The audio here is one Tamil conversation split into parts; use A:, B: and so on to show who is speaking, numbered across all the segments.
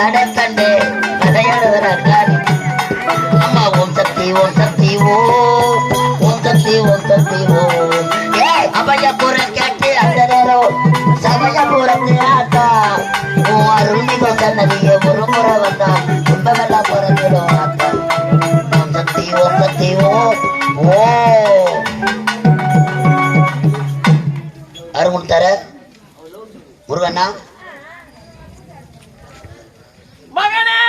A: அட கண்டு கதையாடுகிறார்கள் அம்மா ஓம் சக்தி ஓம் சக்தி ஓ. ஓம் சக்தி ஓம் சக்தி ஓ. ஏ அபயபுரம் கேட்டு அந்த சமயபுரத்து ஆத்தா உன் சன்னதியே ஒரு முறை வந்தா. துன்பமெல்லாம் பிறந்திடும் ஆத்தா. ஓம் சக்தி ஓம் சக்தி ஓ. அருமுன் தர முருகண்ணா
B: மகனே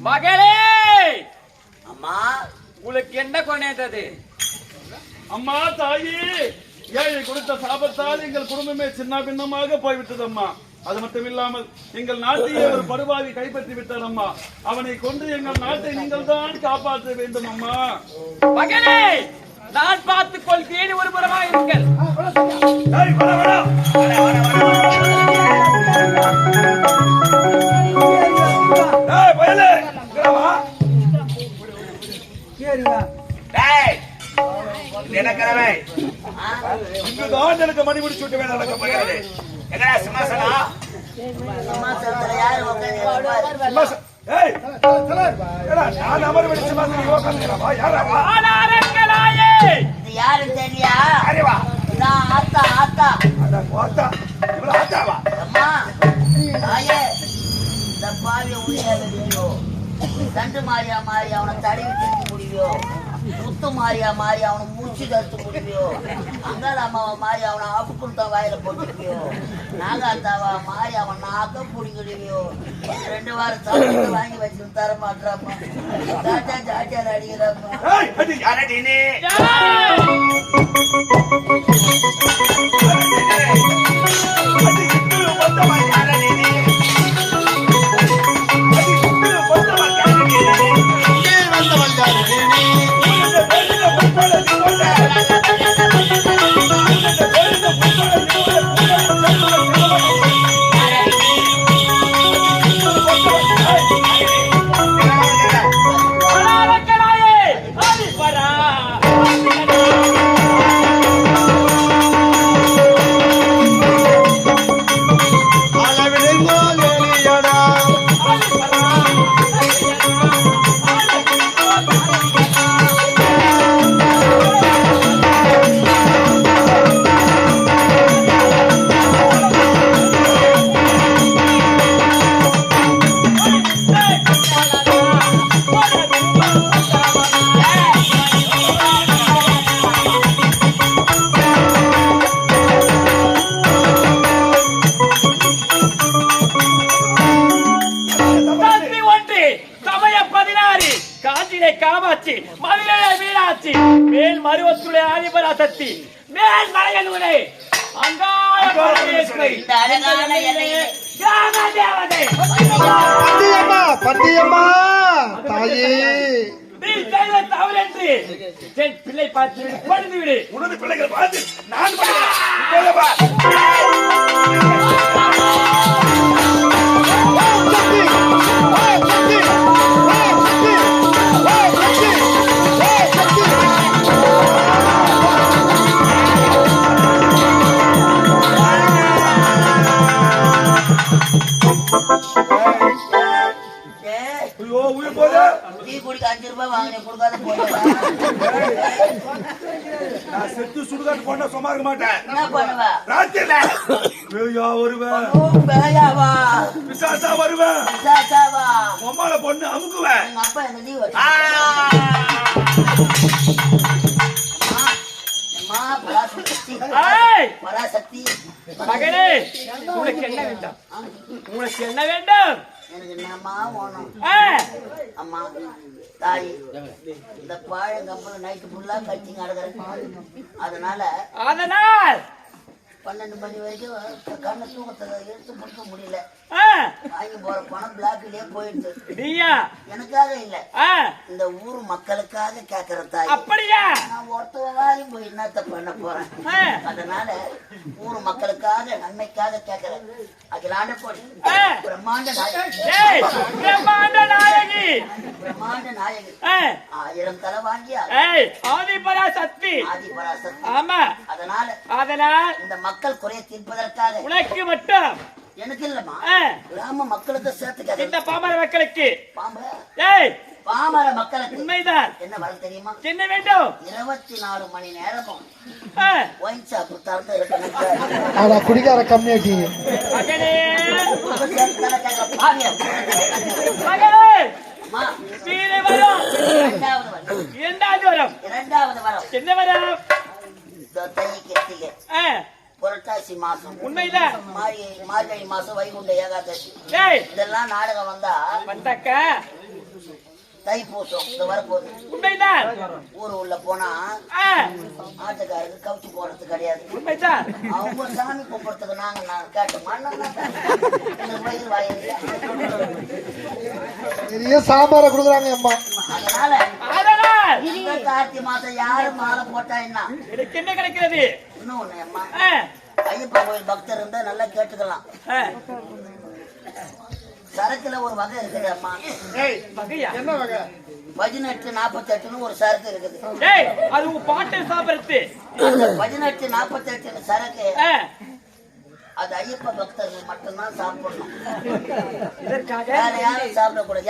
B: மகளே
A: அம்மா
B: கொண்டது
C: அம்மா தாயி ஏழை கொடுத்த சாபத்தால் எங்கள் குடும்பமே சின்ன பின்னமாக போய்விட்டது அம்மா. அது மட்டும் இல்லாமல் எங்கள் நாட்டையே ஒரு படுவாவி கைப்பற்றி விட்டார் அம்மா. அவனை கொண்டு எங்கள் நாட்டை நீங்கள் தான் காப்பாற்ற வேண்டும் அம்மா.
B: மகனே நான் பார்த்துக் கொள்கிறேன் ஒரு புறமா இருங்கள்
C: இங்குதான் எனக்கு மணி முடிச்சு விட்டு வேணும் நடக்க போகிறது
A: சிம்மாசனத்துல யாரு உட்கார்ந்து
C: சிம்மாச- ஏய், ஏடா, நான் அமர வேண்டிய சிம்மாசனம். நீ உட்கார்ந்துக்கிறவா? யாரா
A: இது தெரியா? நான் ஆத்தா ஆத்தா.
C: அட, போத்தா. இவ்வளவு ஆத்தாவா?
A: அம்மா தாயே இந்த பாவிய உயிரை முடியோ தண்டு மாறியா மாறி அவனை தடவி திருத்த முடியோ முத்து மாறியா மாறி அவனை மூச்சு கருத்து முடியோ அங்காள அம்மாவை மாறி அவனை ஆப்பு கொடுத்தா வாயில போட்டுருவியோ நாகாத்தாவா மாறி அவன் நாக்க பிடிங்கிடுவியோ ரெண்டு வாரம் சாப்பிட்டு வாங்கி வச்சுட்டு தர மாட்டாமா ஜாஜா ஜாஜா அடிக்கிறாமா
C: ஏய், அடி, யாரடி
B: காமாட்சி மதுரை மீனாட்சி. மேல் மருவத்துடைய ஆதிபரா சக்தி மேல் மலையனூரை அங்காய பரமேஸ்வரி கிராம தேவதை
D: பட்டியம்மா பட்டியம்மா தாயே.
B: தவறென்று என் பிள்ளை பார்த்து விடு.
C: பிள்ளைகள் பார்த்து நான் பேயா வருவேன்
A: பேயாவா
C: பிசாசா வருவேன்
A: சாச்சாவா
C: பொம்மால பொண்ணு அமுக்குவேன்
A: எங்க அப்பா
C: ஆ!
A: அம்மா பராசக்தி.
B: மகனே உனக்கு என்ன வேண்டாம்? உனக்கு என்ன வேண்டும்?
A: எனக்கு என்னம்மா அம்மா தாய் இந்த பாழ கம்பெனி நைட்டு ஃபுல்லா கட்சிங்க நடக்கிறேன் அதனால
B: அதனால்
A: பன்னெண்டு மணி வரைக்கும் கண்ணை தூக்கத்தை எடுத்து முடிக்க முடியல. வாங்கி போற பணம் பிளாக்லயே போயிடுது
B: நீயா?
A: எனக்காக இல்ல. இந்த ஊர் மக்களுக்காக கேக்குற தாய்.
B: அப்படியா?
A: நான் ஒருத்தவ போய் என்னத்த பண்ண போறேன்? அதனால ஊர் மக்களுக்காக நன்மைக்காக கேக்குறேன். அகிலாண்ட போடி. பிரம்மாண்ட
B: பிரம்மாண்ட நாயகி.
A: பிரம்மாண்ட நாயகி. ஆயிரம் தலை வாங்கியா
B: ஏய், ஆதிபரா சக்தி
A: ஆதி பராசக்தி
B: ஆமா.
A: அதனால
B: அதனால்
A: இந்த மக்கள் குறைய தீர்ப்பதற்காக.
B: உனக்கு மட்டும்.
A: எனக்கு இல்லம்மா. கிராம மக்களுக்கு சேர்த்து கேட்கணும்
B: இந்த பாமர மக்களுக்கு.
A: பாம்பு
B: ஏய்.
A: பாமர மக்களுக்கு.
B: உண்மைதான்.
A: என்ன வரம் தெரியுமா?
B: என்ன வேண்டும்?
A: இருபத்தி நாலு மணி நேரமும் ஒயின் ஷாப் திறந்து இருக்கணும்
D: ஆனா குடிக்கார
B: வரும்.
A: இரண்டாவது வரம்.
B: இரண்டாவது வரம்.
A: இரண்டாவது வரம்.
B: என்ன வரம்?
A: இதோ தை கிருத்திகை
B: ஆ,
A: புரட்டாசி மாசம். மாரி மார்கழி மாசம் வைகுண்ட ஏகாதசி. இதெல்லாம் நாடகம் வந்தா
B: வந்தாக்கா?
A: தைப்பூசம் இந்த வரப்போகுது.
B: உண்மைதான்
A: ஊர் உள்ள போனா ஆட்டுக்காரருக்கு கவுச்சு போடுறது கிடையாது.
B: உண்மைதான்
A: அவங்க சாமி கும்பிடுறதுக்கு நாங்க நான் கேட்டோமா எனக்கு வயிறு வாயில்லை
D: பெரிய சாம்பாரை கொடுக்குறாங்க அம்மா.
A: அதனால கார்த்தி மாசம் யாரு மாலை போட்டா என்ன?
B: எனக்கு என்ன கிடைக்கிறது?
A: இன்னும் ஒண்ணு அம்மா. ஐயப்பா கோயில் பக்தர் இருந்தா நல்லா கேட்டுக்கலாம். சரக்குல ஒரு வகை இருக்குது அம்மா.
B: வகையா?
A: பதினெட்டு நாற்பத்தெட்டுன்னு ஒரு சரக்கு இருக்குது.
B: ஏய் அது உன் பாட்டு சாப்பிடுறது.
A: பதினெட்டு நாற்பத்தெட்டு சரக்கு. அது ஐயப்ப பக்தர்கள் மட்டும்தான் சாப்பிடணும்.
B: இதற்காக
A: வேற யாரும் சாப்பிடக்கூடாது.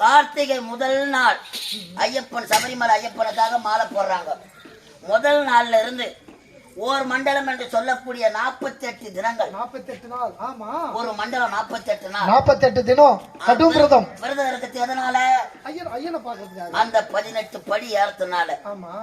A: கார்த்திகை முதல் நாள் ஐயப்பன் சபரிமலை ஐயப்பனுக்காக மாலை போடுறாங்க. முதல் நாள்ல இருந்து ஓர் மண்டலம் என்று சொல்லக்கூடிய நாற்பத்தெட்டு தினங்கள்.
D: நாற்பத்தெட்டு நாள் ஆமா.
A: ஒரு மண்டலம் நாற்பத்தெட்டு நாள்.
D: நாற்பத்தெட்டு தினம் கடும் விரதம்.
A: விரதம் இருக்கிறது எதனால?
D: ஐயன் ஐயனை பாக்குறதுக்காக
A: அந்த பதினெட்டு படி ஏறதுனால
D: ஆமா.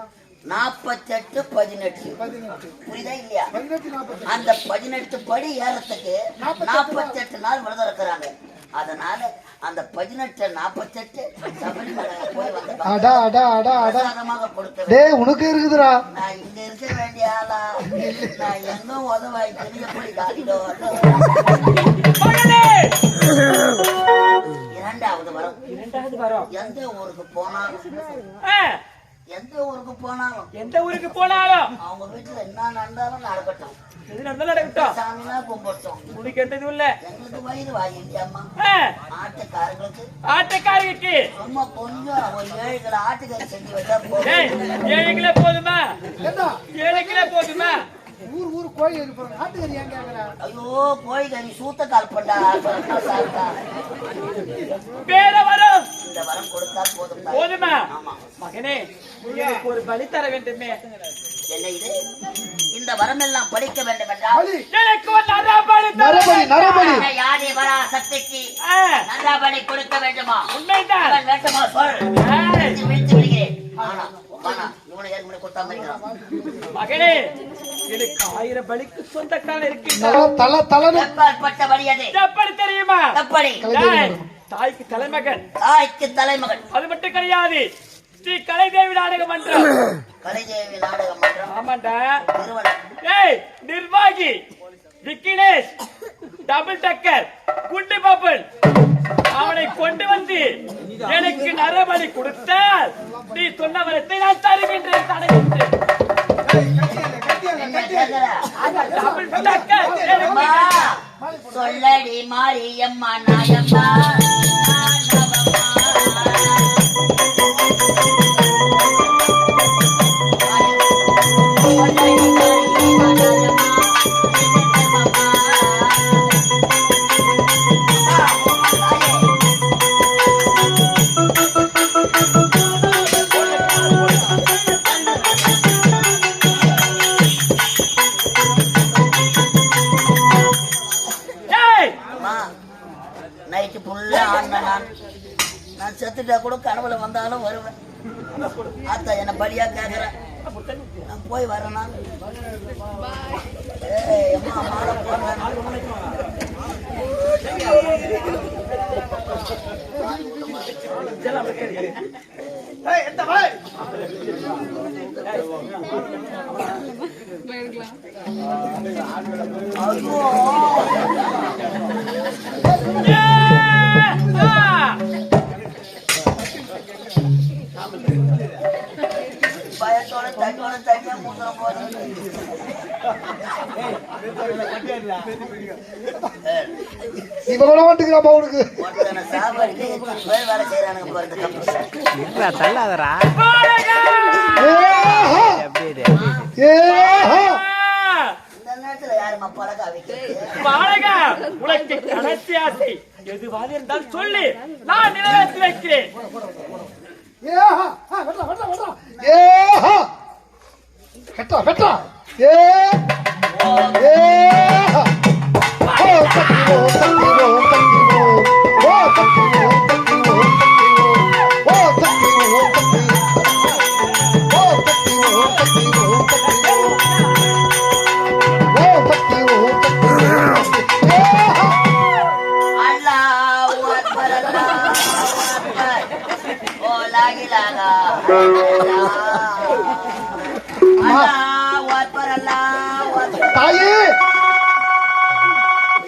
A: நாற்பத்தெட்டு பதினெட்டு.
D: பதினெட்டு.
A: புரியுதா இல்லையா?
D: நாற்பத்தி
A: அந்த பதினெட்டு படி ஏறத்துக்கு நாற்பத்தெட்டு நாள் விரதம் இருக்கிறாங்க. அதனால அந்த பதினெட்டு நாற்பத்தெட்டு சபரிமலை போய் வந்து
D: அடா அடா அடா அடா.
A: பிரசாதமாக கொடுக்க
D: டேய் உனக்கு இருக்குதுடா.
A: நான் இங்க இருக்க வேண்டிய ஆளா? நான் எங்க உதவாய்க்கு எப்படி காட்டிடோ
B: மகளே
A: இரண்டாவது வரம்.
B: இரண்டாவது வரோம்.
A: எந்த ஊருக்கு போனாலும்
B: ஆ,
A: எந்த ஊருக்கு போனாலும்
B: எந்த ஊருக்கு போனாலும்.
A: அவங்க வீட்டுல என்ன நடந்தாலும் நடக்கட்டும்.
B: எது நடந்தாலும் நடக்கட்டும்
A: சாமினா கும்பிட்டோம்
B: எந்த இதுவும் இல்ல
A: எங்களுக்கு வயிறு ஆட்டுக்காரங்களுக்கு
B: ஆட்டக்காரருக்கு
A: சும்மா கொஞ்சம் ஒரு ஏழு கிலோ செஞ்சு வச்சா போதும்
B: ஏழு கிலோ போதுமா ஏழு கிலோ போதுமா
D: ஊர் ஊர் கோழி ஆட்டுக்கறி ஏன் கேக்குற?
A: ஐயோ கோழி கறி சூத்த கால் பண்ணா சாப்பிட்டா
B: வேற வரும்.
A: இந்த வரம் கொடுத்தா போதும்.
B: போதுமா?
A: ஆமா.
B: மகனே ஒரு பலி தர வேண்டுமே.
A: என்ன இது? இந்த வரம் எல்லாம் படிக்க வேண்டும் என்றால்
D: பலி
B: எனக்கு ஒரு நரபலி
D: நரபலி. நரபலி
A: யாரே வரா சக்திக்கு நல்லாபடி கொடுக்க வேண்டுமா?
B: உண்மைதான்.
A: அவன் வேண்டுமா? சொல்.
B: ஏய்,
A: விழித்து விடுகிறேன்.
B: மகனே எனக்கு ஆயிரம் பலிக்கு
A: அது?
B: எப்படி? தெரியுமா தாய்க்கு தலைமகன்.
A: தாய்க்கு தலைமகன்.
B: அது மட்டும் கிடையாது. ஸ்ரீ கலைதேவி நாடக மன்றம்.
A: கலைதேவி நாடக மன்றம்.
B: ஆமாண்டா. ஏய் நிர்வாகி. விக்கினேஷ். டபுள் டக்கர். குண்டு பாப்பன். அவனை கொண்டு வந்து எனக்கு நரபலி கொடுத்தால் நீ சொன்ன வரத்தை நான் தருகின்றேன்
A: அம்மா, சொல்லடி மாரியம்மா நாயம்மா. செத்துட்டா கூட கனவுல வந்தாலும் வருவேன். ஆத்தா என்ன பலியா கேக்குறேன் நான் போய் வரேன் நான் ஏய், ஐயோ வேலை செய்யறானுங்க
E: தள்ளாதரா
B: போடுங்க!
D: ஏஹா!
E: எப்படி
D: ஏஹா!
B: ஆ!
A: இந்த வயசுல யாரும்மா பழக வைக்கிறது
B: பாலகா உனக்கு கடைசி ஆசை எதுவாக இருந்தால் சொல்லு நான் நிறைவேற்றி வைக்கிறேன்
D: ஏஹா ஆ, வெட்றா வெட்றா வெட்றா ஏஹா வெட்றா வெட்றா ஏ ஏஹா ஓ தக்கி ஓ தக்கி ஓ தக்கி ஓ ஓ தக்கி ஓ தக்கி ஓ தக்கி ஓ ஓ தக்கி ஓ தக்கி ஓ தக்கி ஓ தக்கி ஓ தாயே!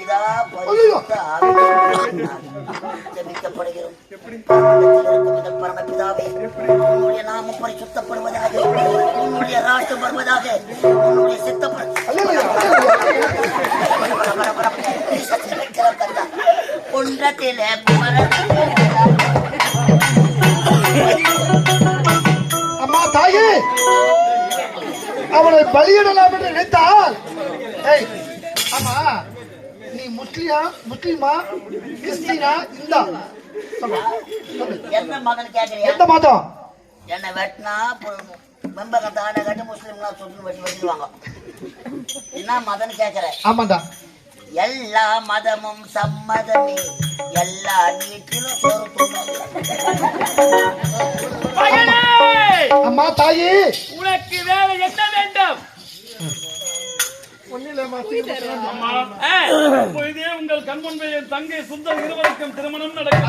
A: இதா பரமபிதாவே, உம்முடைய நாமம் பரிசுத்தப்படுவதாக உன்னுடைய வருவதாக உன்னுடைய குன்றத்திலே
D: தாயே! அவனை பலியிடலாம் என்று நினைத்தால் ஆமா நீ முஸ்லிமா முஸ்லிமா கிறிஸ்டினா இந்தா.
A: எந்த
D: மதம்?
A: என்னை வெட்டினா மெம்பகம் தானே கட்டி முஸ்லீம்லாம் சுட்டு வெட்டி வெட்டிடுவாங்க. என்ன மதம்னு கேட்கிறேன்
D: ஆமாண்டா.
A: எல்லா மதமும் சம்மதமே. எல்லா.
B: மகனே
D: அம்மா தாயே!
B: உனக்கு வேலை என்ன வேண்டும்?
C: உங்கள் கண் முன்பே என் தங்கை சுந்தர் இருவருக்கும் திருமணம் நடக்க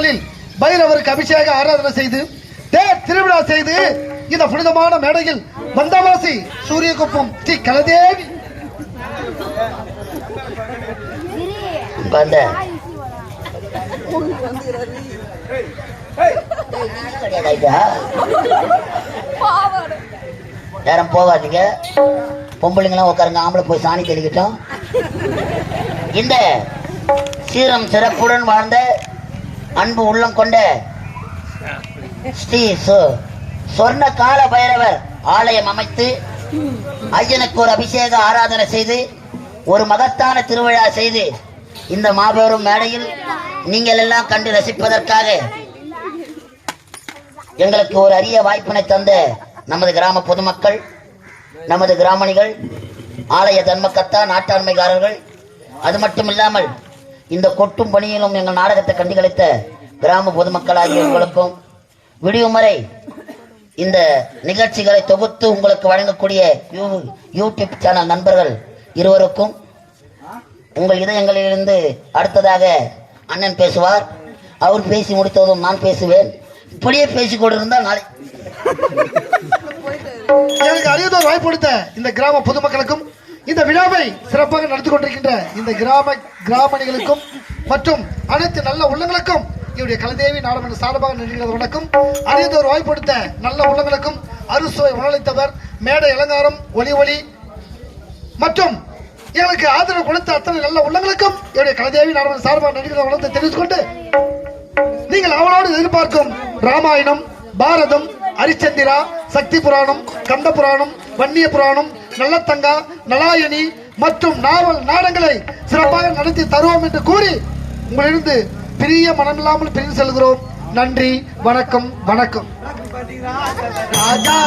D: நாளில் பைரவருக்கு அபிஷேக ஆராதனை செய்து தேர் திருவிழா செய்து இந்த புனிதமான மேடையில் வந்தவாசி சூரியகுப்பம் ஸ்ரீ கலதேவி.
A: நேரம் போகாதீங்க. பொம்பளைங்களாம் உட்காருங்க ஆம்பளை போய் சாணி தெளிக்கிட்டோம் இந்த சீரம் சிறப்புடன் வாழ்ந்த அன்பு உள்ளம் கொண்ட ஸ்ரீ சொர்ண கால பைரவர் ஆலயம் அமைத்து ஐயனுக்கு ஒரு அபிஷேக ஆராதனை செய்து ஒரு மகத்தான திருவிழா செய்து இந்த மாபெரும் மேடையில் நீங்கள் எல்லாம் கண்டு ரசிப்பதற்காக எங்களுக்கு ஒரு அரிய வாய்ப்பினை தந்த நமது கிராம பொதுமக்கள் நமது கிராமணிகள் ஆலய தன்மக்கத்தா நாட்டாண்மைக்காரர்கள் அது மட்டும் இல்லாமல் இந்த கொட்டும் பணியிலும் எங்கள் நாடகத்தை கண்டுகளித்த கிராம பொதுமக்கள் ஆகிய உங்களுக்கும் விடியும் வரை இந்த நிகழ்ச்சிகளை தொகுத்து உங்களுக்கு வழங்கக்கூடிய யூ- யூடியூப் சேனல் நண்பர்கள் இருவருக்கும் உங்கள் இதயங்களிலிருந்து அடுத்ததாக அண்ணன் பேசுவார். அவர் பேசி முடித்ததும் நான் பேசுவேன். இப்படியே பேசிக் கொண்டிருந்தால் நாளை
D: எனக்கு அரியதோர் வாய்ப்பு கொடுத்த இந்த கிராம பொதுமக்களுக்கும் இந்த விழாவை சிறப்பாக நடத்தி கொண்டிருக்கின்ற இந்த கிராம கிராமணிகளுக்கும் மற்றும் அனைத்து நல்ல உள்ளங்களுக்கும் இவருடைய கலதேவி நாடமன்ற சார்பாக நிகழ்கிறது. வணக்கம். அரியதோர் வாய்ப்படுத்த நல்ல உள்ளங்களுக்கும் அறுசுவை உணவளித்தவர் மேடை அலங்காரம் ஒளி ஒளி மற்றும் எங்களுக்கு ஆதரவு கொடுத்த அத்தனை நல்ல உள்ளங்களுக்கும் இவருடைய கலதேவி நாடமன்ற சார்பாக நிகழ்கிற வணக்கத்தை தெரிவித்துக் கொண்டு நீங்கள் அவளோடு எதிர்பார்க்கும் ராமாயணம் பாரதம் ஹரிச்சந்திரா சக்தி புராணம் கந்த புராணம் வன்னிய புராணம் நல்லத்தங்கா நலாயணி மற்றும் நாவல் நாடங்களை சிறப்பாக நடத்தி தருவோம் என்று கூறி உங்களிருந்து பிரிய மனமில்லாமல் பிரிந்து செல்கிறோம். நன்றி வணக்கம் வணக்கம். ராஜா